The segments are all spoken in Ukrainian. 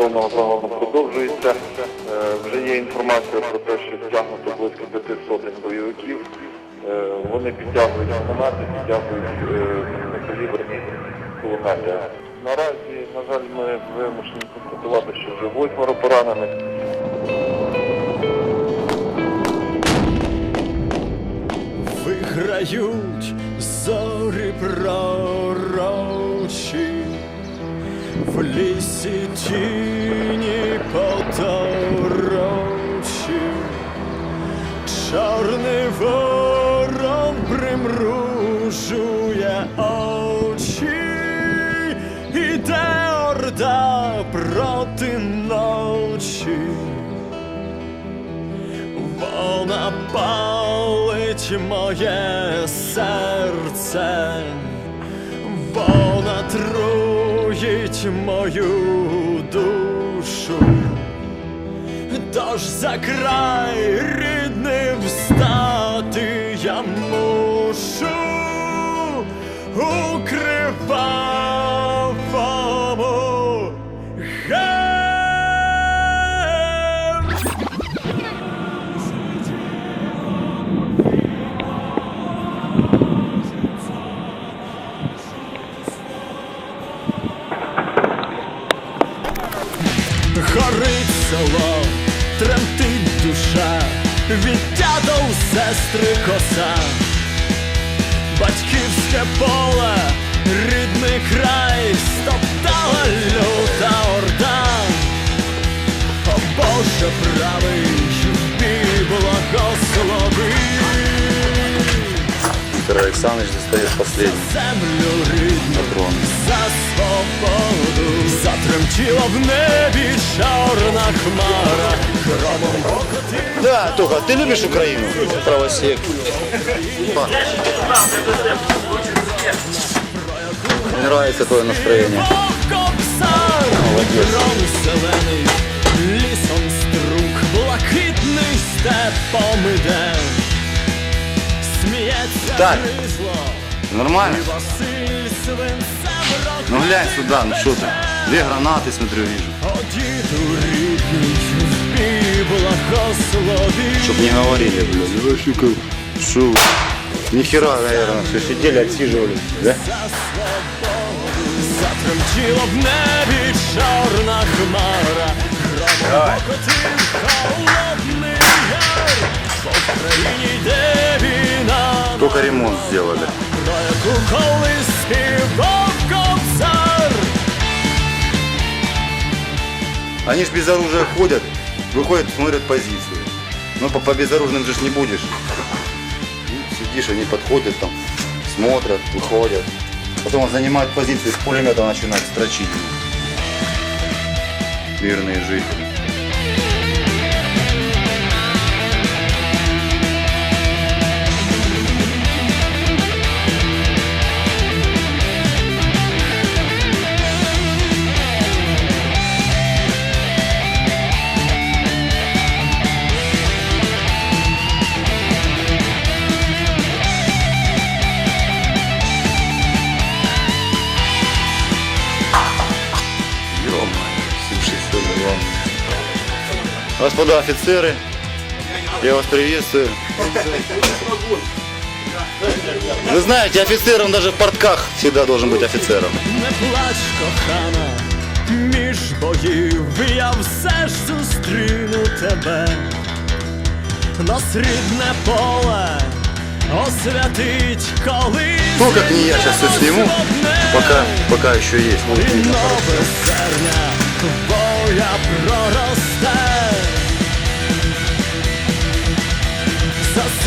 повного загону продовжується. Е, Вже є інформація про те, що стягнуто близько п'яти сотень бойовиків. Е, Вони підтягують автомати, підтягують е, каліберні кулемети. Наразі, на жаль, ми вимушені констатувати, що вже восьмеро поранених. Виграють зорі пророчі, в лісі тіні поторочі, чорний ворон примружує очі, іде орда проти ночі. Вона палить моє серце, вона труїть мою душу, тож за край Горить село, тремтить душа, відтята у сестри коса, батьківське поле, рідний край, стоптала люта орда, о Боже правий, Достает последний землю рідну. патрон. За свободу затремтіла в небі чорна хмара. Да, Тоха, ты любишь Украину? Правосек. Мне нравится твое настроение. Молодець. Так. гризло, Нормально? і Василь свинцем роком. Ну глянь сюда, ну что ты? Две гранаты, смотрю, вижу. О, діду рідний, в бій благослови. Чтоб не говорили, блядь. Ну, сука, шо вы? Нихера, наверное, все сидели, отсиживали, да? За свободу затремтіла в небі чорна хмара, громом покотив холодний Только ремонт сделали. Они ж без оружия ходят, выходят, смотрят позицию. Ну, по, по безоружным же ж не будешь. Сидишь, они подходят там, смотрят, выходят. Потом он занимает позицию, с пулемета начинает строчить. Мирные жители. Господа офицеры, я вас приветствую. Вы знаете, офицер, он даже в портках всегда должен быть офицером. Не плач, кохана, між боїв я все ж зустріну тебе. Нас рідне поле освятить колись. Ну, как не я сейчас все сниму, пока, пока еще есть. Вот І видно нове хорошо. зерня боя проросте.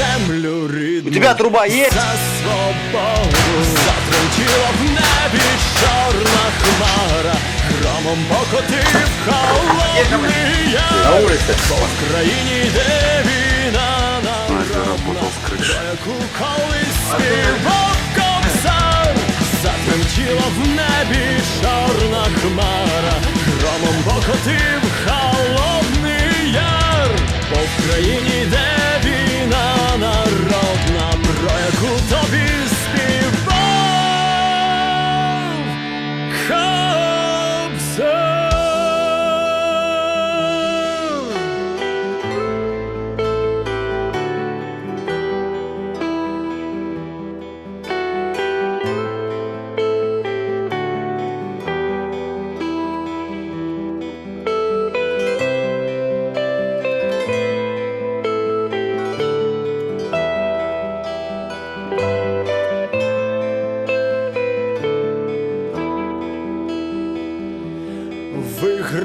Землю рідну. У тебя труба есть? За свободу затремтіла в небі чорна хмара, громом покотив холодний яр. Бо в країні йде війна А, я работал с про яку колись співав кобзар, затремтіла в небі чорна хмара, громом покотив холодний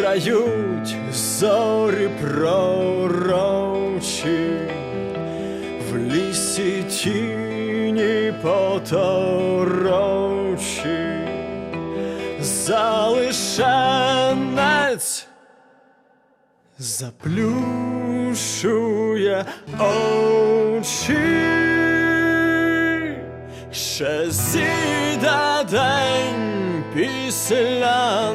грають зорі пророчі, в лісі тіні поторочі, залишенець заплющує очі, ще зійде день після